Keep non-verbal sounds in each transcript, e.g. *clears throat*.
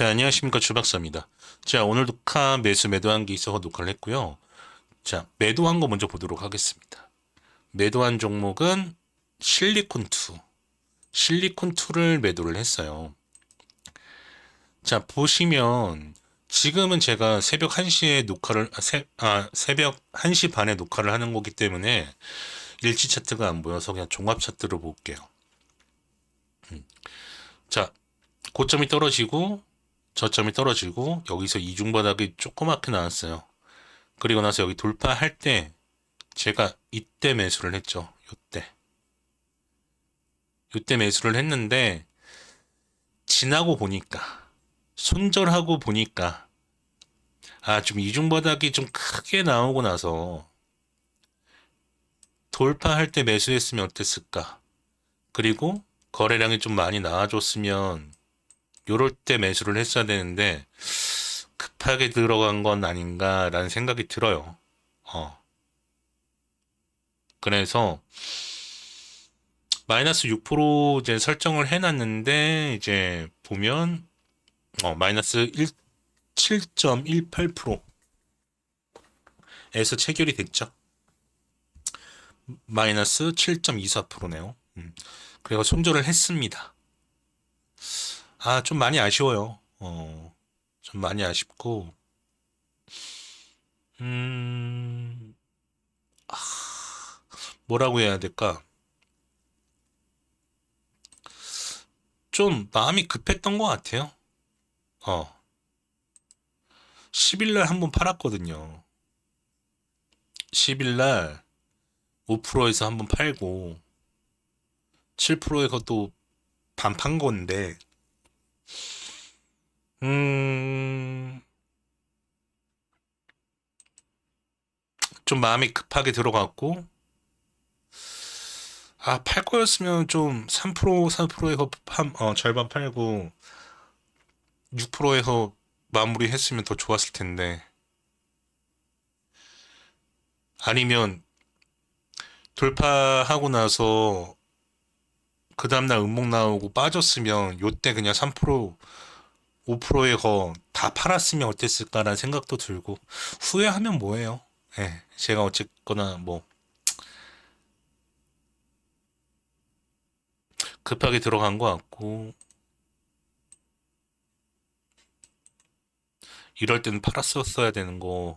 자, 안녕하십니까. 주박사입니다. 자, 오늘 녹화 매수 매도한 게 있어서 녹화를 했고요. 자, 매도한 거 먼저 보도록 하겠습니다. 매도한 종목은 실리콘2. 실리콘2를 매도를 했어요. 자, 보시면 지금은 제가 새벽 1시에 녹화를, 아, 새, 아, 새벽 1시 반에 녹화를 하는 거기 때문에 일치 차트가 안 보여서 그냥 종합 차트로 볼게요. 음. 자, 고점이 떨어지고 저점이 떨어지고 여기서 이중바닥이 조그맣게 나왔어요. 그리고 나서 여기 돌파할 때 제가 이때 매수를 했죠. 요때. 요때 매수를 했는데 지나고 보니까 손절하고 보니까 아, 좀 이중바닥이 좀 크게 나오고 나서 돌파할 때 매수했으면 어땠을까? 그리고 거래량이 좀 많이 나와줬으면 요럴 때 매수를 했어야 되는데 급하게 들어간 건 아닌가라는 생각이 들어요. 어. 그래서 마이너스 6% 이제 설정을 해놨는데 이제 보면 어, 마이너스 1, 7.18%에서 체결이 됐죠. 마이너스 7.24%네요. 음. 그리고 손절을 했습니다. 아, 좀 많이 아쉬워요. 어, 좀 많이 아쉽고, 음, 아, 뭐라고 해야 될까? 좀 마음이 급했던 것 같아요. 어, 10일날 한 번 팔았거든요. 10일날 5%에서 한 번 팔고, 7%에서 또 반 판 건데, 음, 좀 마음이 급하게 들어갔고, 아, 팔 거였으면 좀 3%, 4%에서 한, 어, 절반 팔고, 6%에서 마무리 했으면 더 좋았을 텐데, 아니면 돌파하고 나서 그 다음날 음목 나오고 빠졌으면 요때 그냥 3% 5%에 거 다 팔았으면 어땠을까라는 생각도 들고 후회하면 뭐해요? 예, 제가 어쨌거나 뭐 급하게 들어간 것 같고 이럴 때는 팔았었어야 되는 거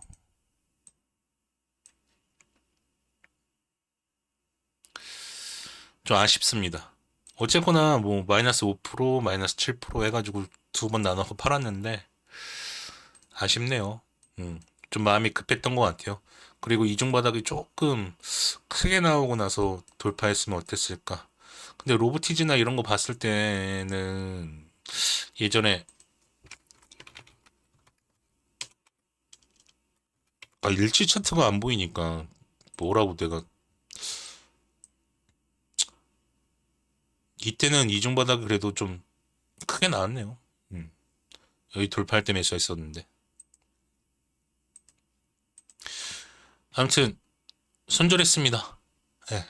좀 아쉽습니다. 어쨌거나 뭐 마이너스 5% 마이너스 7% 해가지고 두 번 나눠서 팔았는데 아쉽네요. 음, 좀 마음이 급했던 것 같아요. 그리고 이중 바닥이 조금 크게 나오고 나서 돌파했으면 어땠을까. 근데 로보티즈나 이런 거 봤을 때는 예전에 아, 일치 차트가 안 보이니까 뭐라고 내가 이때는 이중바닥이 그래도 좀 크게 나왔네요. 음. 여기 돌파할 때 매수했었는데. 아무튼 손절했습니다. 예.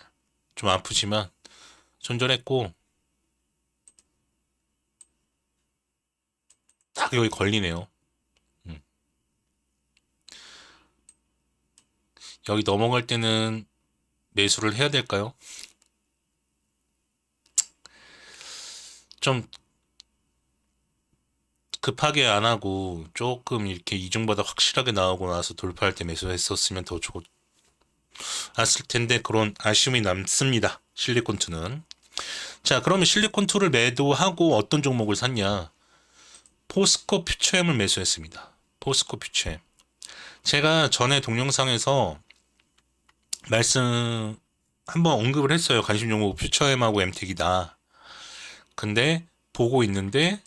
좀 아프지만 손절했고 딱 여기 걸리네요. 음. 여기 넘어갈 때는 매수를 해야 될까요? 좀 급하게 안 하고 조금 이렇게 이중바닥 확실하게 나오고 나서 돌파할 때 매수했었으면 더 좋았을 텐데 그런 아쉬움이 남습니다. 실리콘2는. 자, 그러면 실리콘2를 매도하고 어떤 종목을 샀냐? 포스코 퓨처엠을 매수했습니다. 포스코 퓨처엠. 제가 전에 동영상에서 말씀 한번 언급을 했어요. 관심 종목 퓨처엠하고 엠텍이다. 근데 보고 있는데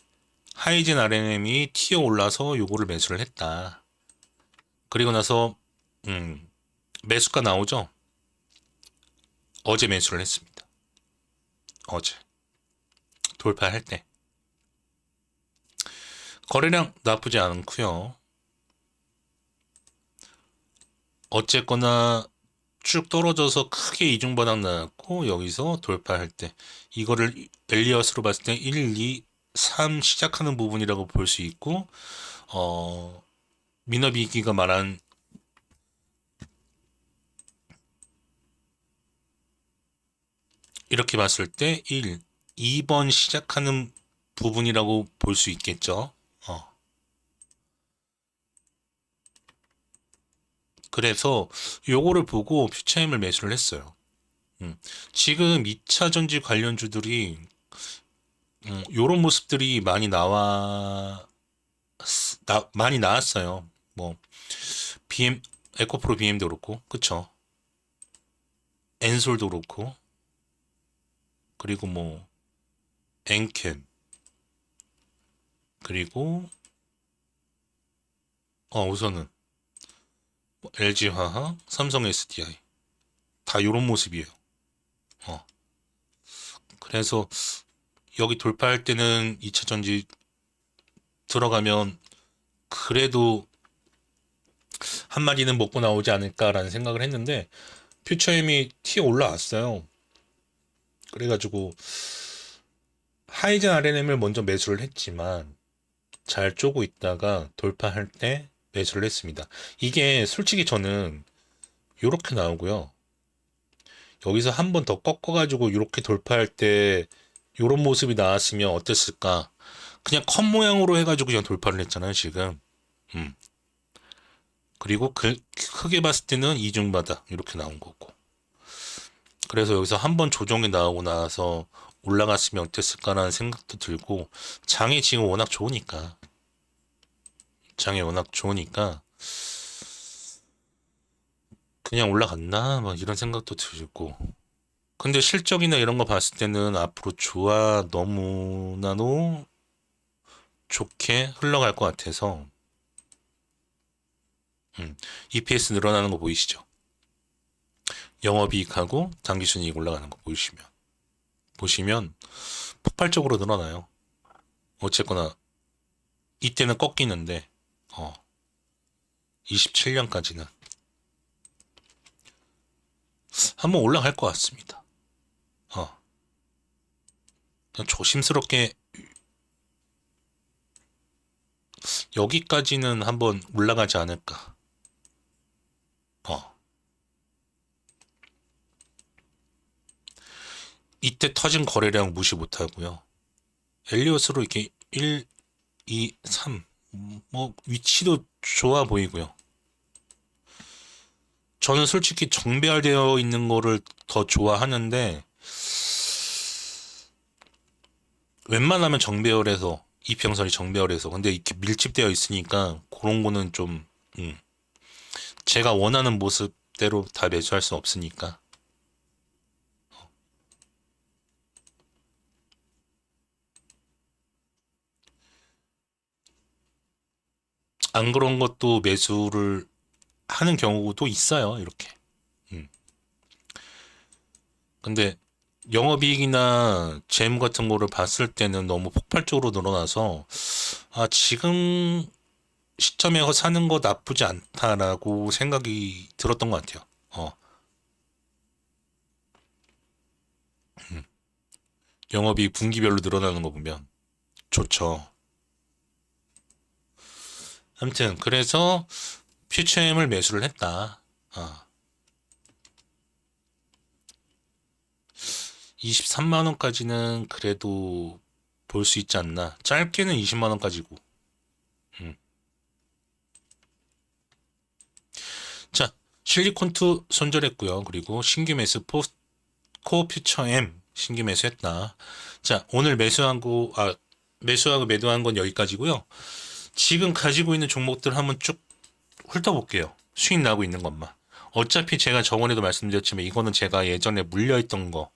하이젠 RNM이 튀어 올라서 요거를 매수를 했다. 그리고 나서 음, 매수가 나오죠. 어제 매수를 했습니다. 어제 돌파할 때 거래량 나쁘지 않고요. 어쨌거나 쭉 떨어져서 크게 이중바닥 나왔고 여기서 돌파할 때 이거를 엘리어스로 봤을 때 1, 2, 3 시작하는 부분이라고 볼 수 있고 어 미너비기가 말한 이렇게 봤을 때 1, 2번 시작하는 부분이라고 볼 수 있겠죠. 어. 그래서 요거를 보고 퓨처엠을 매수를 했어요. 음. 지금 2차 전지 관련주들이 음, 요런 모습들이 많이 나와 나, 많이 나왔어요. 뭐 BM 에코프로 BM도 그렇고 그쵸? 엔솔도 그렇고 그리고 뭐 엔캠 그리고 어 우선은 뭐 LG화학, 삼성 SDI 다 요런 모습이에요. 어 그래서 여기 돌파할 때는 2차 전지 들어가면 그래도 한 마리는 먹고 나오지 않을까라는 생각을 했는데 퓨처엠이 튀어 올라왔어요. 그래가지고 하이젠 RNM을 먼저 매수를 했지만 잘 쪼고 있다가 돌파할 때 매수를 했습니다. 이게 솔직히 저는 이렇게 나오고요. 여기서 한 번 더 꺾어가지고 이렇게 돌파할 때 이런 모습이 나왔으면 어땠을까? 그냥 컷 모양으로 해가지고 그냥 돌파를 했잖아요, 지금. 음. 그리고 그, 크게 봤을 때는 이중바닥 이렇게 나온 거고. 그래서 여기서 한 번 조정이 나오고 나서 올라갔으면 어땠을까라는 생각도 들고 장이 지금 워낙 좋으니까 장이 워낙 좋으니까 그냥 올라갔나 막 이런 생각도 들고 근데 실적이나 이런 거 봤을 때는 앞으로 좋아 너무나도 좋게 흘러갈 것 같아서 음, EPS 늘어나는 거 보이시죠? 영업이익하고 당기순이익 올라가는 거 보이시면 보시면 폭발적으로 늘어나요. 어쨌거나 이때는 꺾이는데 어 27년까지는 한번 올라갈 것 같습니다. 어 조심스럽게 여기까지는 한번 올라가지 않을까. 어. 이때 터진 거래량 무시 못하고요. 엘리엇으로 이렇게 1, 2, 3. 뭐, 위치도 좋아 보이고요. 저는 솔직히 정배열되어 있는 거를 더 좋아하는데, 웬만하면 정배열에서, 이평선이 정배열에서, 근데 이렇게 밀집되어 있으니까, 그런 거는 좀, 음, 제가 원하는 모습대로 다 매수할 수 없으니까. 안 그런 것도 매수를 하는 경우도 있어요. 이렇게. 음. 근데 영업이익이나 재무 같은 거를 봤을 때는 너무 폭발적으로 늘어나서 아 지금 시점에 사는 거 나쁘지 않다라고 생각이 들었던 것 같아요. 어. 음. 영업이 분기별로 늘어나는 거 보면 좋죠. 아무튼 그래서 퓨처엠을 매수를 했다. 어. 23만 원까지는 그래도 볼 수 있지 않나. 짧게는 20만 원까지고. 음. 자, 실리콘2 손절했고요. 그리고 신규 매수 포, 코 퓨처엠 신규 매수했다. 자, 오늘 매수한 거, 아, 매수하고 매도한 건 여기까지고요. 지금 가지고 있는 종목들 한번 쭉 훑어볼게요. 수익 나고 있는 것만. 어차피 제가 저번에도 말씀드렸지만 이거는 제가 예전에 물려있던 거,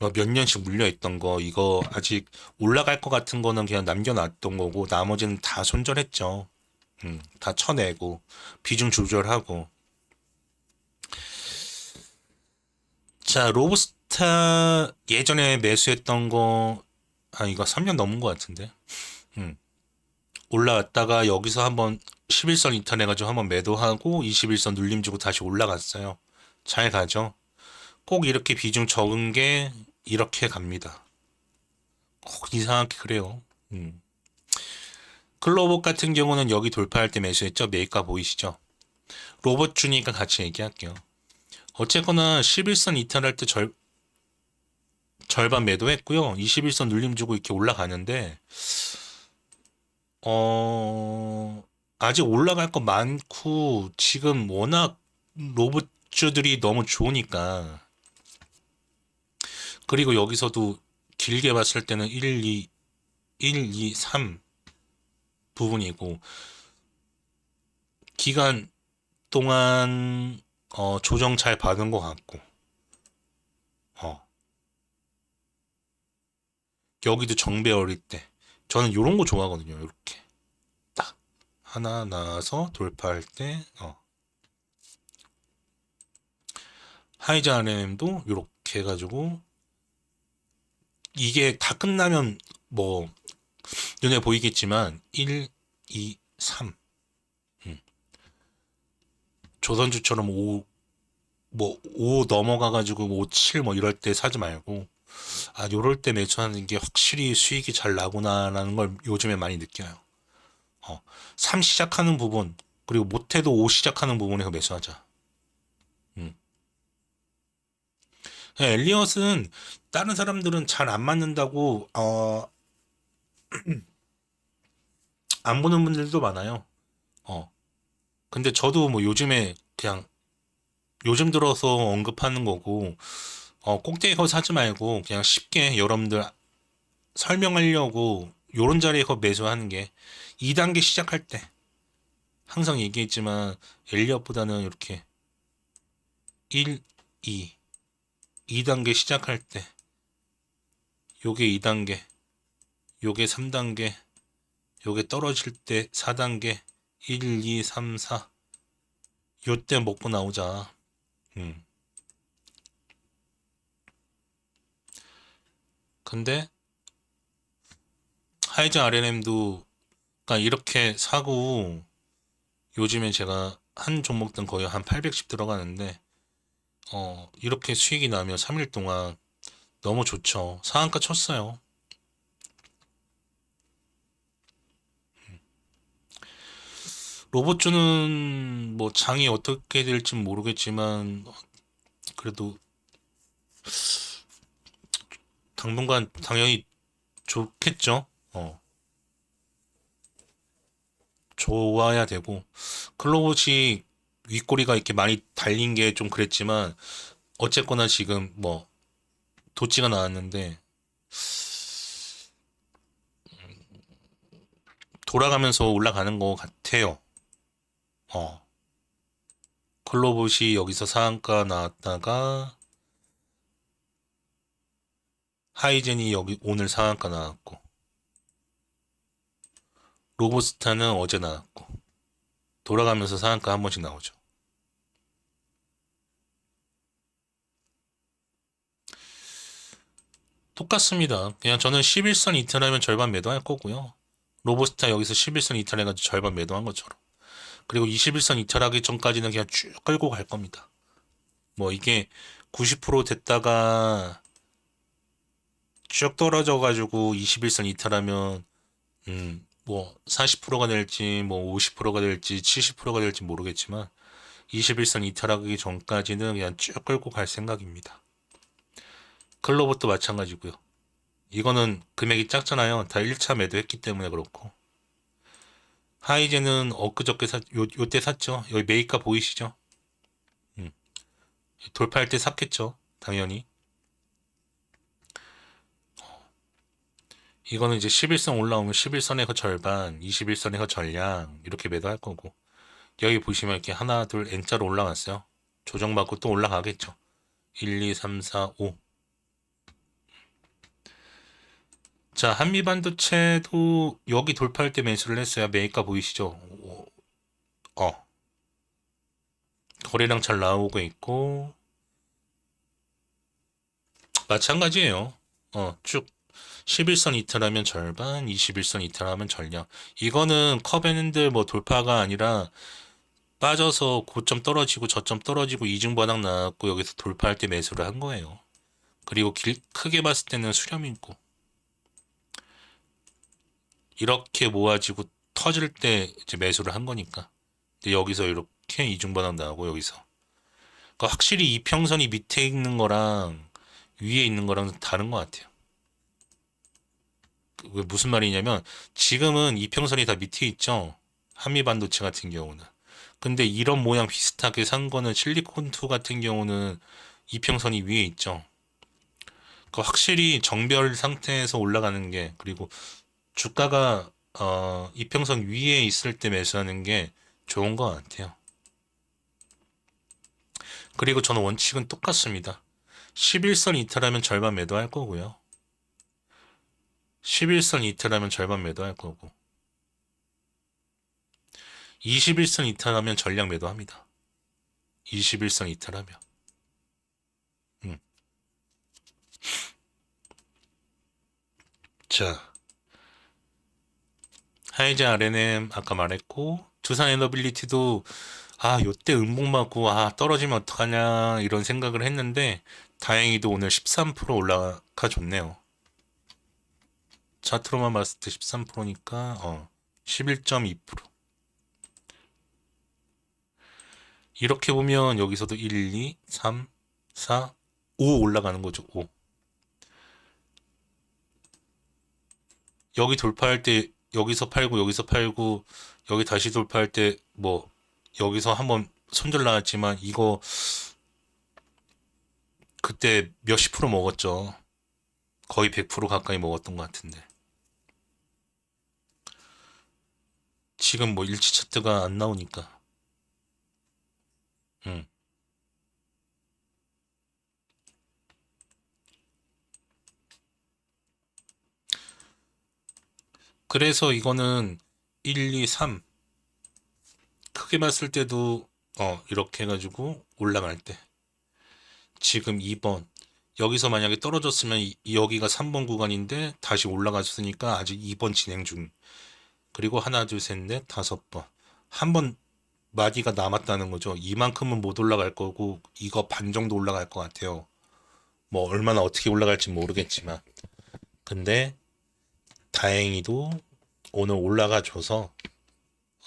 뭐몇 년씩 물려있던 거, 이거 아직 올라갈 것 같은 거는 그냥 남겨놨던 거고, 나머지는 다 손절했죠. 음, 다 쳐내고, 비중 조절하고. 자, 로브스타 예전에 매수했던 거, 아, 이거 3년 넘은 것 같은데. 음. 올라왔다가 여기서 한번 11선 이탈해가지고 한번 매도하고 21선 눌림 주고 다시 올라갔어요. 잘 가죠. 꼭 이렇게 비중 적은 게 이렇게 갑니다. 꼭 이상하게 그래요. 음. 클로버 같은 경우는 여기 돌파할 때 매수했죠. 매입가 보이시죠? 로봇 주니까 같이 얘기할게요. 어쨌거나 11선 이탈할 때 절, 절반 매도했고요. 21선 눌림 주고 이렇게 올라가는데 어 아직 올라갈 거 많고 지금 워낙 로봇주들이 너무 좋으니까. 그리고 여기서도 길게 봤을 때는 1, 2, 1, 2, 3 부분이고 기간 동안 어, 조정 잘 받은 것 같고. 어. 여기도 정배 어릴 때 저는 이런 거 좋아하거든요. 이렇게 딱 하나 나와서 돌파할 때 어. 하이자 RM도 이렇게 해가지고 이게 다 끝나면 뭐 눈에 보이겠지만 1, 2, 3 음. 조선주처럼 5, 뭐, 5 넘어가가지고 5, 7 뭐 이럴 때 사지 말고, 아, 요럴 때 매수하는 게 확실히 수익이 잘 나구나라는 걸 요즘에 많이 느껴요. 어, 3 시작하는 부분, 그리고 못해도 5 시작하는 부분에서 매수하자. 음. 네, 엘리엇은 다른 사람들은 잘 안 맞는다고, 어, *clears throat* 안 보는 분들도 많아요. 어. 근데 저도 뭐 요즘에 그냥 요즘 들어서 언급하는 거고, 어, 꼭대기에서 사지 말고 그냥 쉽게 여러분들 설명하려고 요런 자리에서 매수하는 게 2단계 시작할 때 항상 얘기했지만 엘리엇보다는 이렇게 1, 2, 2단계 시작할 때 요게 2단계, 요게 3단계, 요게 떨어질 때 4단계 1, 2, 3, 4 요때 먹고 나오자. 음. 근데 하이즈 RNM도 그러니까 이렇게 사고 요즘에 제가 한 종목당 거의 한 800씩 들어가는데 어 이렇게 수익이 나면 3일 동안 너무 좋죠. 상한가 쳤어요. 로봇주는 뭐 장이 어떻게 될지 모르겠지만 그래도 당분간 당연히 좋겠죠. 어. 좋아야 되고 클로봇이 윗꼬리가 이렇게 많이 달린 게 좀 그랬지만 어쨌거나 지금 뭐 도치가 나왔는데 돌아가면서 올라가는 것 같아요. 어. 클로봇이 여기서 상한가 나왔다가 하이젠이 여기 오늘 상한가 나왔고 로보스타는 어제 나왔고 돌아가면서 상한가 한 번씩 나오죠. 똑같습니다. 그냥 저는 11선 이탈하면 절반 매도할 거고요. 로보스타 여기서 11선 이탈해가지고 절반 매도한 것처럼. 그리고 21선 이탈하기 전까지는 그냥 쭉 끌고 갈 겁니다. 뭐 이게 90% 됐다가 쭉 떨어져가지고 21선 이탈하면 음, 뭐 40%가 될지 뭐 50%가 될지 70%가 될지 모르겠지만 21선 이탈하기 전까지는 그냥 쭉 끌고 갈 생각입니다. 클로버도 마찬가지고요. 이거는 금액이 작잖아요. 다 1차 매도했기 때문에 그렇고. 하이제는 엊그저께 사, 요, 요때 샀죠. 여기 메이가 보이시죠? 음. 돌파할 때 샀겠죠. 당연히. 이거는 이제 11선 올라오면 11선에서 절반, 21선에서 전량 이렇게 매도할 거고 여기 보시면 이렇게 하나 둘 N자로 올라갔어요. 조정받고 또 올라가겠죠. 1, 2, 3, 4, 5 자, 한미반도체도 여기 돌파할 때 매수를 했어요. 매입가 보이시죠? 오, 어. 거래량 잘 나오고 있고 마찬가지예요. 어, 쭉 11선 이탈하면 절반, 21선 이탈하면 전량. 이거는 컵앤핸들 뭐 돌파가 아니라 빠져서 고점 떨어지고 저점 떨어지고 이중 바닥 나왔고 여기서 돌파할 때 매수를 한 거예요. 그리고 길, 크게 봤을 때는 수렴 있고. 이렇게 모아지고 터질 때 이제 매수를 한 거니까. 근데 여기서 이렇게 이중반응 나오고 여기서. 그러니까 확실히 이평선이 밑에 있는 거랑 위에 있는 거랑 다른 것 같아요. 그 무슨 말이냐면 지금은 이평선이 다 밑에 있죠. 한미 반도체 같은 경우는. 근데 이런 모양 비슷하게 산 거는 실리콘2 같은 경우는 이평선이 위에 있죠. 그 확실히 정별 상태에서 올라가는 게 그리고 주가가 어, 이평선 위에 있을 때 매수하는 게 좋은 것 같아요. 그리고 저는 원칙은 똑같습니다. 11선 이탈하면 절반 매도할 거고요. 11선 이탈하면 절반 매도할 거고 21선 이탈하면 전량 매도합니다. 21선 이탈하면 음. 자 하이자 RNM 아까 말했고 두산 에너빌리티도 아 요때 음봉 맞고 아 떨어지면 어떡하냐 이런 생각을 했는데 다행히도 오늘 13% 올라가 줬네요. 차트로만 봤을 때 13%니까 어 11.2% 이렇게 보면 여기서도 1, 2, 3, 4, 5 올라가는 거죠. 5 여기 돌파할 때 여기서 팔고 여기서 팔고 여기 다시 돌파할 때 뭐 여기서 한번 손절 나왔지만 이거 그때 몇십 프로 먹었죠. 거의 100% 가까이 먹었던 것 같은데. 지금 뭐 일치 차트가 안 나오니까. 음. 그래서 이거는 1, 2, 3 크게 봤을 때도 어 이렇게 해가지고 올라갈 때 지금 2번 여기서 만약에 떨어졌으면 이- 여기가 3번 구간인데 다시 올라갔으니까 아직 2번 진행 중 그리고 하나 둘 셋 넷 다섯 번 한 번 마디가 남았다는 거죠 이만큼은 못 올라갈 거고 이거 반 정도 올라갈 것 같아요 뭐 얼마나 어떻게 올라갈지 모르겠지만 근데 다행히도 오늘 올라가 줘서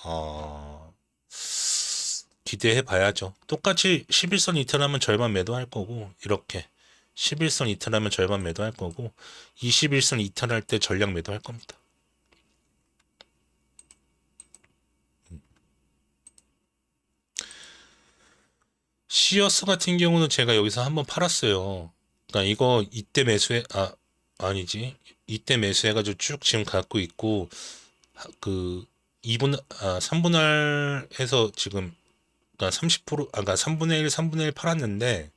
어 기대해 봐야죠. 똑같이 11선 이탈하면 절반 매도할 거고 이렇게 11선 이탈하면 절반 매도할 거고 21선 이탈할 때 전량 매도할 겁니다. 시어스 같은 경우는 제가 여기서 한번 팔았어요. 그러니까 이거 이때 매수해 아 아니지 이때 매수해가지고 쭉 지금 갖고 있고 하- 그 2분 아 3분할 해서 지금 그러니까 30% 아, 그러니까 3분의 1 3분의 1 팔았는데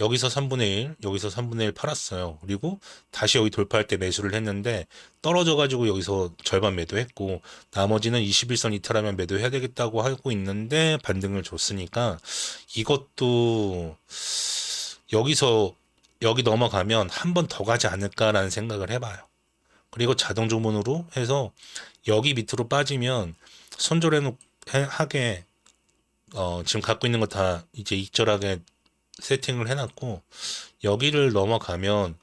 여기서 3분의 1 여기서 3분의 1 팔았어요. 그리고 다시 여기 돌파할 때 매수를 했는데 떨어져가지고 여기서 절반 매도했고 나머지는 21선 이탈하면 매도해야 되겠다고 하고 있는데 반등을 줬으니까 이것도 여기서 여기 넘어가면 한 번 더 가지 않을까라는 생각을 해봐요. 그리고 자동 주문으로 해서 여기 밑으로 빠지면 손절해 놓 하게 어, 지금 갖고 있는 거 다 이제 익절하게 세팅을 해놨고 여기를 넘어가면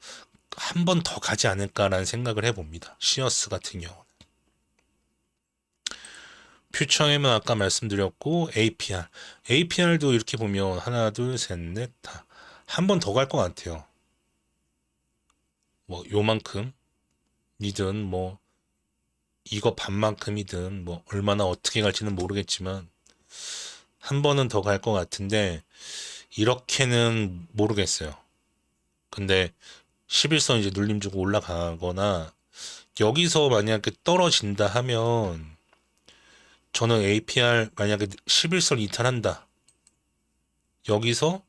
한 번 더 가지 않을까라는 생각을 해봅니다. 시어스 같은 경우는. 퓨처엠은 아까 말씀드렸고 APR. APR도 이렇게 보면 하나 둘 셋 넷 다 한 번 더 갈 것 같아요. 뭐 요만큼 이든 뭐 이거 반만큼이든 뭐 얼마나 어떻게 갈지는 모르겠지만 한 번은 더 갈 것 같은데 이렇게는 모르겠어요. 근데 11선 이제 눌림 주고 올라가거나 여기서 만약에 떨어진다 하면 저는 APR 만약에 11선 이탈한다. 여기서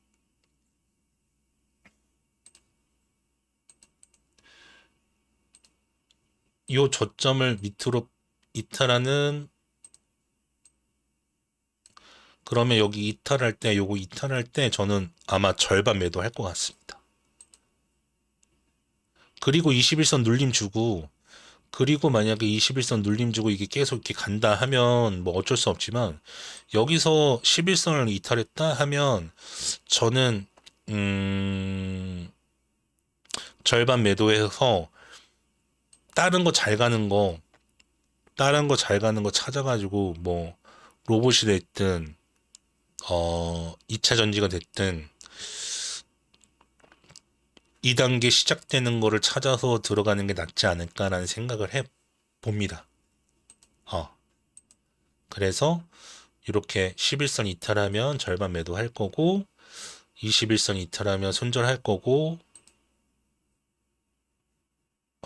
요 저점을 밑으로 이탈하는 그러면 여기 이탈할 때 요거 이탈할 때 저는 아마 절반 매도할 것 같습니다. 그리고 21선 눌림 주고 그리고 만약에 21선 눌림 주고 이게 계속 이렇게 간다 하면 뭐 어쩔 수 없지만 여기서 11선을 이탈했다 하면 저는 음 절반 매도해서 다른 거 잘 가는 거 다른 거 잘 가는 거 찾아가지고 뭐 로봇이 됐든 어 2차 전지가 됐든 2단계 시작되는 거를 찾아서 들어가는 게 낫지 않을까라는 생각을 해 봅니다. 어. 그래서 이렇게 11선 이탈하면 절반 매도할 거고 21선 이탈하면 손절할 거고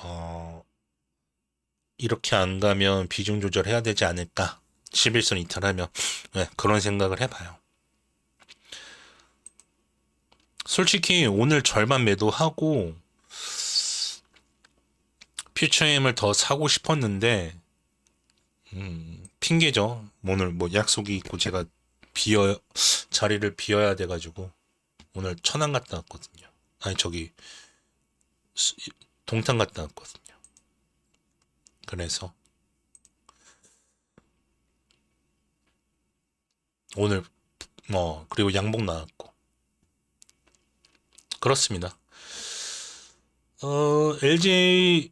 어 이렇게 안 가면 비중 조절해야 되지 않을까 11선 이탈하면 네, 그런 생각을 해봐요. 솔직히 오늘 절반 매도하고 퓨처엠을 더 사고 싶었는데 음, 핑계죠. 오늘 뭐 약속이 있고 제가 비어 자리를 비워야 돼 가지고 오늘 천안 갔다 왔거든요. 아니 저기 수- 동탄 갔다 왔거든요. 그래서 오늘 뭐 그리고 양복 나왔고 그렇습니다. 어 LG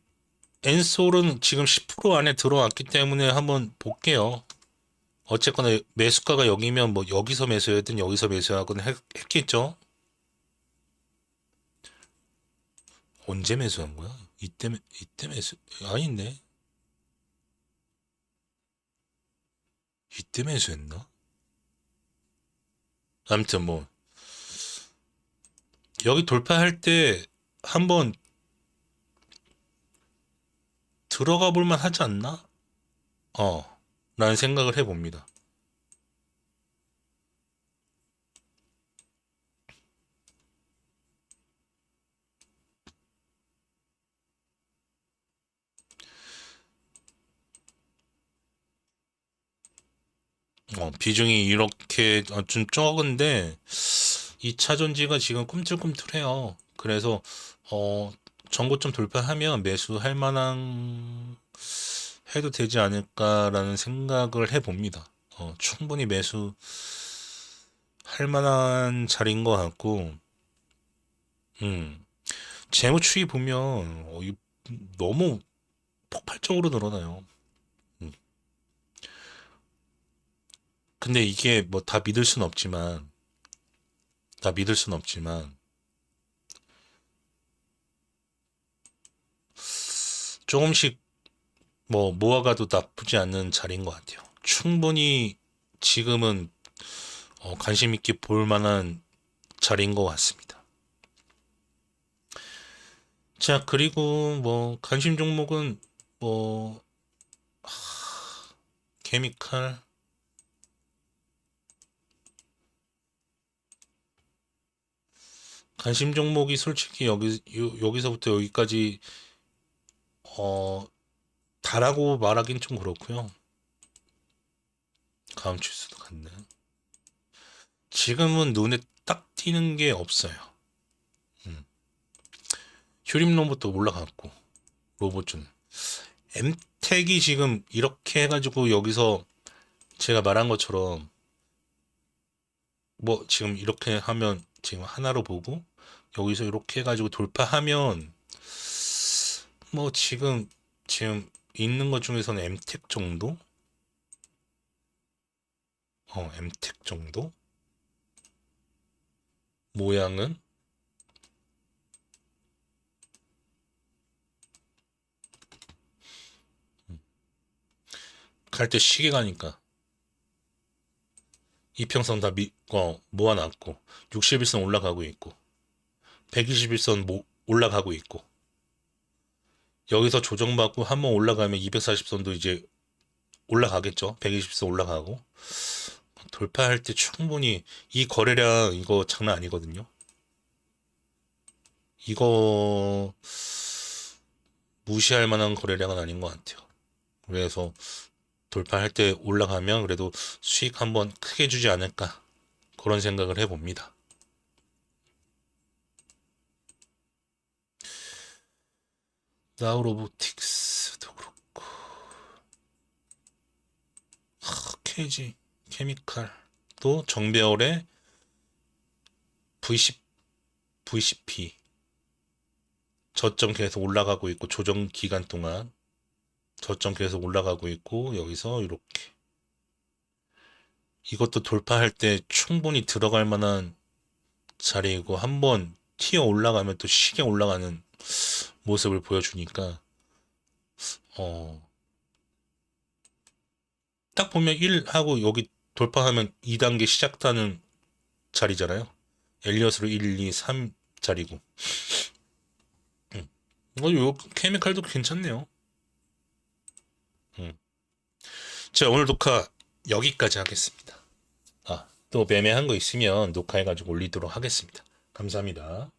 엔솔은 지금 10% 안에 들어왔기 때문에 한번 볼게요. 어쨌거나 매수가가 여기면 뭐 여기서 매수하든 여기서 매수하건 했, 했겠죠. 언제 매수한 거야? 이때 매- 이때 매수 아닌데 이때 매수했나? 아무튼 뭐 여기 돌파할 때 한번 들어가 볼만 하지 않나? 어, 라는 생각을 해봅니다. 어, 비중이 이렇게 어, 좀 적은데 2차 전지가 지금 꿈틀꿈틀해요. 그래서 어, 전고점 돌파하면 매수할 만한 해도 되지 않을까라는 생각을 해봅니다. 어, 충분히 매수 할 만한 자리인 것 같고, 음, 재무 추이 보면 어, 이- 너무 폭발적으로 늘어나요. 음. 근데 이게 뭐 다 믿을 순 없지만, 다 믿을 순 없지만, 조금씩 뭐 모아가도 나쁘지 않는 자리인 것 같아요. 충분히 지금은 어, 관심 있게 볼 만한 자리인 것 같습니다. 자, 그리고 뭐 관심 종목은 뭐 하, 케미칼 관심 종목이 솔직히 여기 요- 여기서부터 여기까지 어 다라고 말하긴 좀 그렇고요. 다음 주수도 같네. 지금은 눈에 딱 띄는 게 없어요. 음. 휴림 로봇도 올라갔고 로봇은 엠텍이 지금 이렇게 해가지고 여기서 제가 말한 것처럼 뭐 지금 이렇게 하면 지금 하나로 보고 여기서 이렇게 해가지고 돌파하면 뭐 지금 지금 있는 것 중에서는 엠텍 정도? 어, 엠텍 정도? 모양은 갈 때 시계 가니까 이평선 다 미, 어, 모아놨고 61선 올라가고 있고 121선 모, 올라가고 있고. 여기서 조정받고 한 번 올라가면 240선도 이제 올라가겠죠? 120선 올라가고. 돌파할 때 충분히 이 거래량 이거 장난 아니거든요. 이거 무시할 만한 거래량은 아닌 것 같아요. 그래서 돌파할 때 올라가면 그래도 수익 한번 크게 주지 않을까 그런 생각을 해봅니다. 나우로보틱스도 그렇고. 하, KG 케미칼도 정배열의 VC, VCP 저점 계속 올라가고 있고 조정 기간 동안 저점 계속 올라가고 있고 여기서 이렇게. 이것도 돌파할 때 충분히 들어갈 만한 자리이고 한번 튀어 올라가면 또 시계 올라가는 모습을 보여주니까 어, 딱 보면 1 하고 여기 돌파하면 2단계 시작하는 자리잖아요. 엘리엇으로 1, 2, 3 자리고. 음. 어, 요 케미칼도 괜찮네요. 음. 자, 오늘 녹화 여기까지 하겠습니다. 아, 또 매매한 거 있으면 녹화해가지고 올리도록 하겠습니다. 감사합니다.